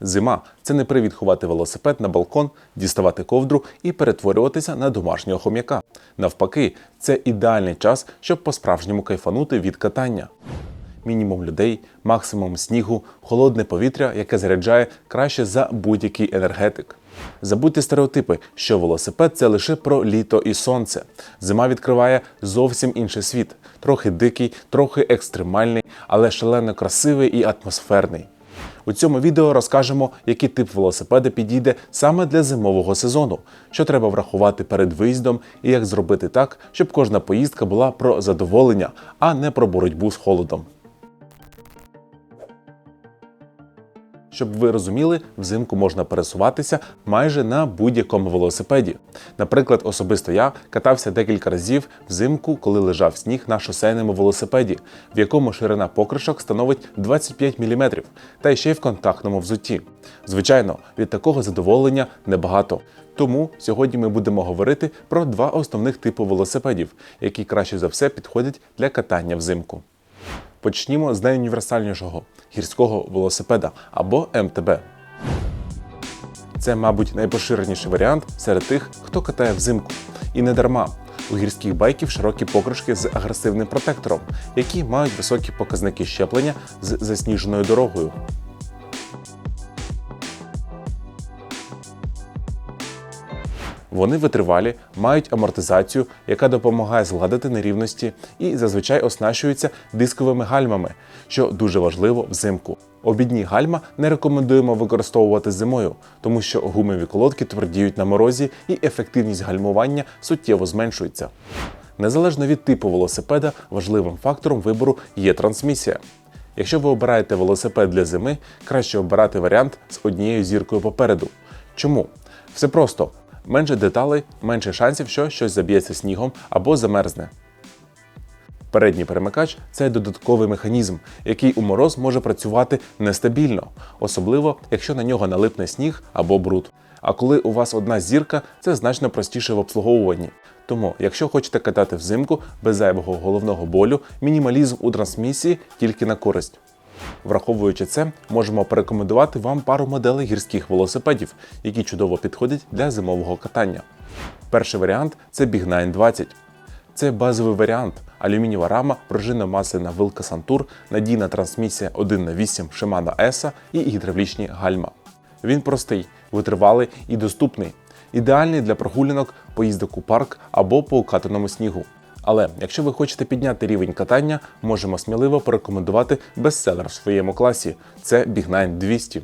Зима це не привід ховати велосипед на балкон, діставати ковдру і перетворюватися на домашнього хом'яка. Навпаки, це ідеальний час, щоб по-справжньому кайфанути від катання. Мінімум людей, максимум снігу, холодне повітря, яке заряджає краще за будь-який енергетик. Забудьте стереотипи, що велосипед це лише про літо і сонце. Зима відкриває зовсім інший світ, трохи дикий, трохи екстремальний, але шалено красивий і атмосферний. У цьому відео розкажемо, який тип велосипеда підійде саме для зимового сезону, що треба врахувати перед виїздом і як зробити так, щоб кожна поїздка була про задоволення, а не про боротьбу з холодом. Щоб ви розуміли, взимку можна пересуватися майже на будь-якому велосипеді. Наприклад, особисто я катався декілька разів взимку, коли лежав сніг на шосейному велосипеді, в якому ширина покришок становить 25 мм, та ще й в контактному взутті. Звичайно, від такого задоволення небагато. Тому сьогодні ми будемо говорити про два основних типи велосипедів, які краще за все підходять для катання взимку. Почнімо з найуніверсальнішого гірського велосипеда або МТБ. Це, мабуть, найпоширеніший варіант серед тих, хто катає взимку. І не дарма. У гірських байків широкі покришки з агресивним протектором, які мають високі показники щеплення з засніженою дорогою. Вони витривалі, мають амортизацію, яка допомагає згладити нерівності і зазвичай оснащуються дисковими гальмами, що дуже важливо взимку. Обідні гальма не рекомендуємо використовувати зимою, тому що гумові колодки твердіють на морозі і ефективність гальмування суттєво зменшується. Незалежно від типу велосипеда, важливим фактором вибору є трансмісія. Якщо ви обираєте велосипед для зими, краще обирати варіант з однією зіркою попереду. Чому? Все просто. Менше деталей, менше шансів, що щось заб'ється снігом або замерзне. Передній перемикач це додатковий механізм, який у мороз може працювати нестабільно, особливо якщо на нього налипне сніг або бруд. А коли у вас одна зірка, це значно простіше в обслуговуванні. Тому, якщо хочете катати взимку без зайвого головного болю, мінімалізм у трансмісії тільки на користь. Враховуючи це, можемо порекомендувати вам пару моделей гірських велосипедів, які чудово підходять для зимового катання. Перший варіант це Big 920. Це базовий варіант, алюмінієва рама, пружинно-масляна вилка Santur, надійна трансмісія 1х8 Shimano ESA і гідравлічні гальма. Він простий, витривалий і доступний, ідеальний для прогулянок, поїздок у парк або по укатаному снігу. Але якщо ви хочете підняти рівень катання, можемо сміливо порекомендувати бестселер в своєму класі це Big 9 200.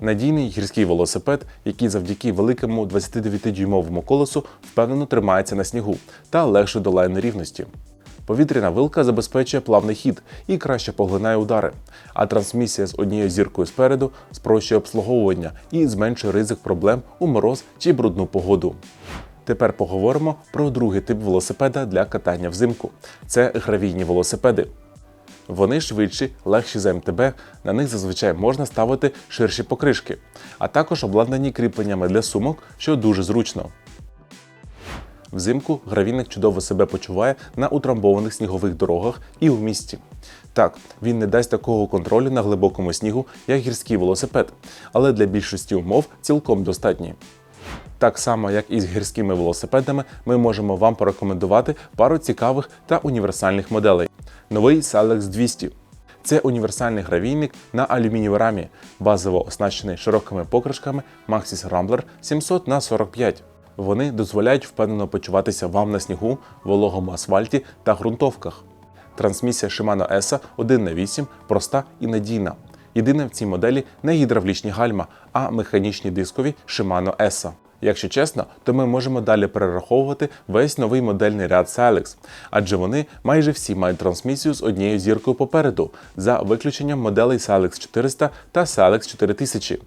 Надійний гірський велосипед, який завдяки великому 29-дюймовому колесу впевнено тримається на снігу та легше долає нерівності. Повітряна вилка забезпечує плавний хід і краще поглинає удари, а трансмісія з однією зіркою спереду спрощує обслуговування і зменшує ризик проблем у мороз чи брудну погоду. Тепер поговоримо про другий тип велосипеда для катання взимку. Це гравійні велосипеди. Вони швидші, легші за МТБ, на них зазвичай можна ставити ширші покришки, а також обладнані кріпленнями для сумок, що дуже зручно. Взимку гравійник чудово себе почуває на утрамбованих снігових дорогах і в місті. Так, він не дасть такого контролю на глибокому снігу, як гірський велосипед, але для більшості умов цілком достатній. Так само, як і з гірськими велосипедами, ми можемо вам порекомендувати пару цікавих та універсальних моделей. Новий Salex 200. Це універсальний гравійник на алюмінієвій рамі, базово оснащений широкими покришками Maxxis Rambler 700 на 45 Вони дозволяють впевнено почуватися вам на снігу, вологому асфальті та ґрунтовках. Трансмісія Shimano ESA 1х8 проста і надійна. Єдине в цій моделі не гідравлічні гальма, а механічні дискові Shimano ESA. Якщо чесно, то ми можемо далі перераховувати весь новий модельний ряд Silex, адже вони майже всі мають трансмісію з однією зіркою попереду, за виключенням моделей Silex 400 та Silex 4000.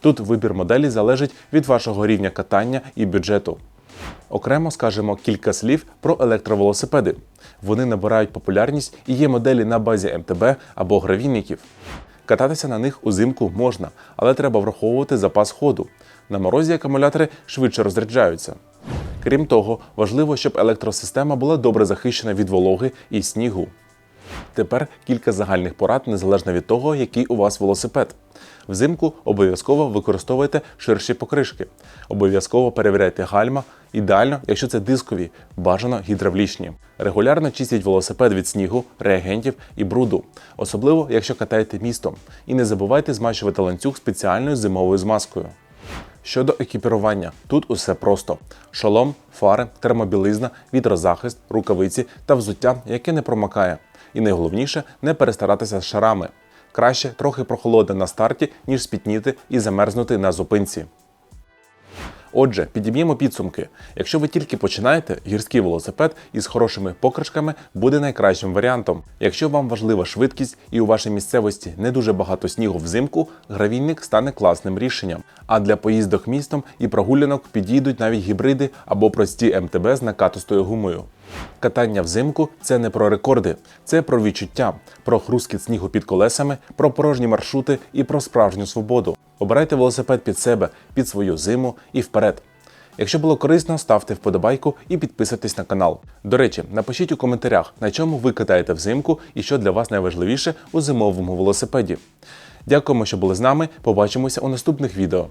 Тут вибір моделі залежить від вашого рівня катання і бюджету. Окремо скажемо кілька слів про електровелосипеди. Вони набирають популярність і є моделі на базі МТБ або гравійників. Кататися на них узимку можна, але треба враховувати запас ходу. На морозі акумулятори швидше розряджаються. Крім того, важливо, щоб електросистема була добре захищена від вологи і снігу. Тепер кілька загальних порад незалежно від того, який у вас велосипед. Взимку обов'язково використовуйте ширші покришки. Обов'язково перевіряйте гальма. Ідеально, якщо це дискові, бажано гідравлічні. Регулярно чистіть велосипед від снігу, реагентів і бруду, особливо якщо катаєте містом. І не забувайте змащувати ланцюг спеціальною зимовою змазкою. Щодо екіпірування, тут усе просто: шолом, фари, термобілизна, вітрозахист, рукавиці та взуття, яке не промокає. І найголовніше не перестаратися з шарами. Краще трохи прохолодне на старті, ніж спітніти і замерзнути на зупинці. Отже, підіб'ємо підсумки. Якщо ви тільки починаєте, гірський велосипед із хорошими покришками буде найкращим варіантом. Якщо вам важлива швидкість і у вашій місцевості не дуже багато снігу взимку, гравійник стане класним рішенням. А для поїздок містом і прогулянок підійдуть навіть гібриди або прості МТБ з накатостою гумою. Катання взимку це не про рекорди, це про відчуття, про хрускіт снігу під колесами, про порожні маршрути і про справжню свободу. Обирайте велосипед під себе, під свою зиму і вперед. Якщо було корисно, ставте вподобайку і підписуйтесь на канал. До речі, напишіть у коментарях, на чому ви катаєте взимку і що для вас найважливіше у зимовому велосипеді. Дякуємо, що були з нами. Побачимося у наступних відео.